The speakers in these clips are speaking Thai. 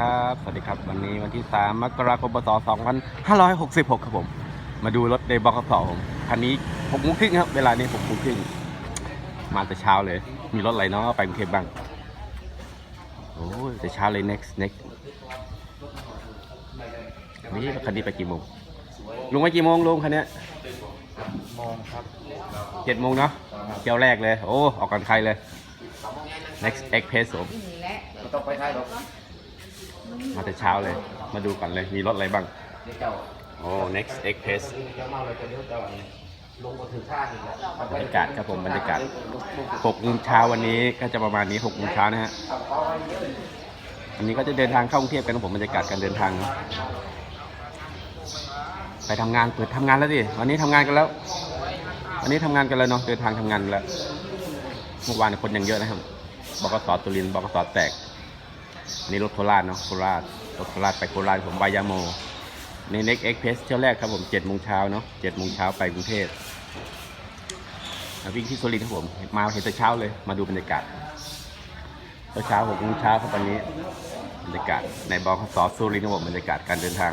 ครับ สวัสดีครับ วันนี้วันที่ 3 มกราคม พศ 2566 ครับผม มาดูรถในบกสผมคันนี้6โมงครึ่งครับ เวลานี้6โมงครึ่ง มาแต่เช้าเลย มีรถอะไรเนาะไปกรุงเทพบ้าง โอ้ยแต่เช้าเลย next next นี่คันนี้ไปกี่โมง ลุงไปกี่โมงลุงคันเนี้ยมองครับเจ็ดโมงเนาะเที่ยวแรกเลย โอ้ ออกกันใครเลย next express ผมไม่ต้องไปท้ายหรอก มาแต่เช้าเลย มาดูก่อนเลย มีรถอะไรบ้าง โอ้ next express เดี๋ยวเมาเลยจะเรียวเจ้าอันนี้ลงมาถึงท่าอีกแล้วบรรยากาศครับผมบรรยากาศ6โมงเช้าวันนี้ก็จะประมาณนี้6โมงเช้านะฮะอันนี้ก็จะเดินทางเข้ากรุงเทพกันครับผมบรรยากาศการเดินทาง ไปทำงานเปิดทำงานแล้วดิวันนี้ทำงานกันแล้ว วันนี้ทำงานกันแล้วเนาะเดินทางทำงานแล้วเมื่อวานคนยังเยอะนะครับบกสตุลินทร์บกสแตก นนี้รถโคราชเนาะโคราชรถโคราชไปโคราชผมวายาโมใน next express เที่ยวแรกครับผม7โมงเช้าเนาะ7โมงเช้าไปกรุงเทพวิ่งที่สุรินทร์ครับผมมาเห็นแต่เช้าเลยมาดูบรรยากาศเช้าหกโมงเช้าครับวันนี้บรรยากาศในบขสสุรินทร์ครับผมบรรยากาศการเดินทาง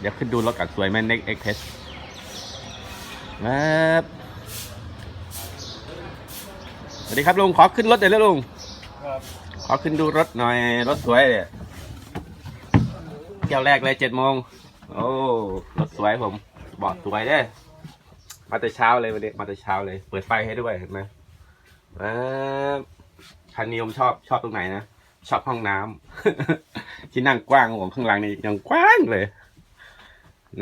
เดี๋ยวขึ้นดูรถกันสวยไหม Next Express ครับ วัสดีครับลุงขอขึ้นรถหน่อยแล้วลุงครับขอขึ้นดูรถหน่อยรถสวยเลยเที่ยวแรกเลยเจ็ดโมงโอ้รถสวยผมเบาะสวยเด้มาแต่เช้าเลยวันนี้มาแต่เช้าเลย เปิดไฟให้ด้วยเห็นไหมอ่าคันนี้ผมชอบชอบตรงไหนนะชอบห้องน้ำที่นั่งกว้างของผมข้างหลังนี่ยังกว้างเลย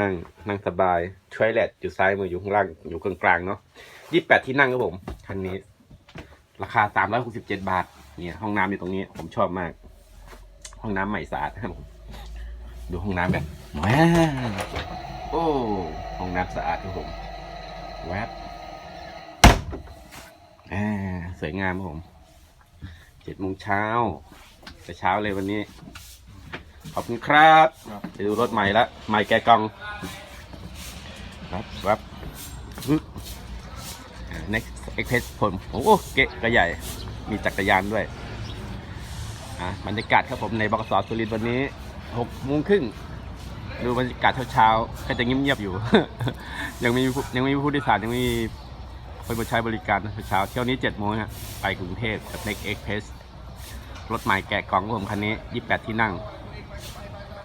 นั่งนั่งสบายทวเลตอยู่ซ้ายมืออยู่ข้างล่างอยู่กลางๆเนาะยี่แปดที่นั่งครับผมคันนี้ ราคาสามร้อยหกสิบเจ็ดบาท เนี่ย ห้องน้ำอยู่ตรงนี้ ผมชอบมาก ห้องน้ำใหม่สะอาดครับผมดูห้องน้ำแบบแว้าโอ้ ห้องน้ำสะอาดครับผมแวบอ่าสวยงามครับผมเจ็ดโมงเช้าแต่เช้าเลยวันนี้ ขอบคุณครับไปดูรถใหม่ละใหม่แกกองครับครับ next express ผมโอ้โหเกะก็ใหญ่ มีจักรยานด้วยอะบรรยากาศครับผมในบกสสุรินทร์วันนี้หกโมงครึ่งดูบรรยากาศเช้าๆก็จะเงียบๆอยู่ ยังมียังมีผู้โดยสารยังมีคนมาใช้บริการเช้าเที่ยวนี้เจ็ดโมงฮะไปกรุงเทพกับ Next Express รถใหม่แกะกล่องของผมคันนี้ 28 ที่นั่ง